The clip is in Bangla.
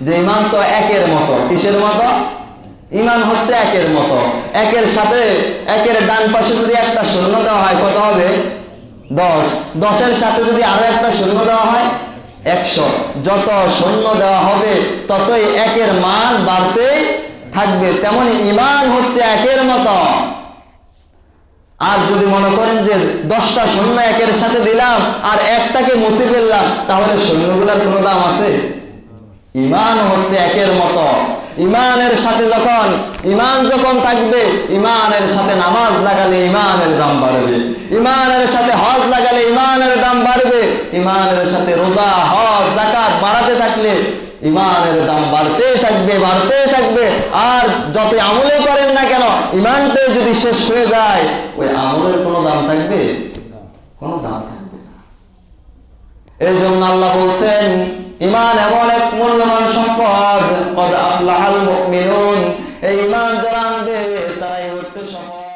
যে ইমান তো একের মতো। কিসের মতো? ইমান হচ্ছে একের মতো। একের সাথে একের ডান পাশে যদি একটা শূন্য দেওয়া হয়, কত হবে? দশ। দশের সাথে যদি আরও একটা শূন্য দেওয়া হয়, একশো। যত শূন্য দেওয়া হবে, ততই একের মান বাড়তে থাকবে। তেমনি ইমান হচ্ছে একের মতো। আর যদি মনে করেন যে দশটা শূন্য একের সাথে দিলাম, আর একটাকে মুছে ফেললাম, তাহলে শূন্যগুলোর কোনো দাম আছে? ইমান হচ্ছে একের মতো। ইমানের সাথে যখন ইমান যখন থাকবে, ইমানের সাথে নামাজ লাগালে ইমানের দাম বাড়বে। ইমানের সাথে হজ লাগালে ইমানের দাম বাড়বে। ইমানের সাথে রোজা, হজ জাকাত বাড়াতে থাকলে ইমানের দাম বাড়তেই থাকবে বাড়তেই থাকবে। আর যত আমলে করেন না কেন, ইমানটাই যদি শেষ হয়ে যায়, ওই আমলের কোনো দাম থাকবে? কোনো দাম থাকবে এই জন্য আল্লাহ বলছেন ইমান এমন এক মূল্যবান সম্পদ পদ আল্লাহ এই ইমান যারা আনবে তারাই হচ্ছে সম্পদ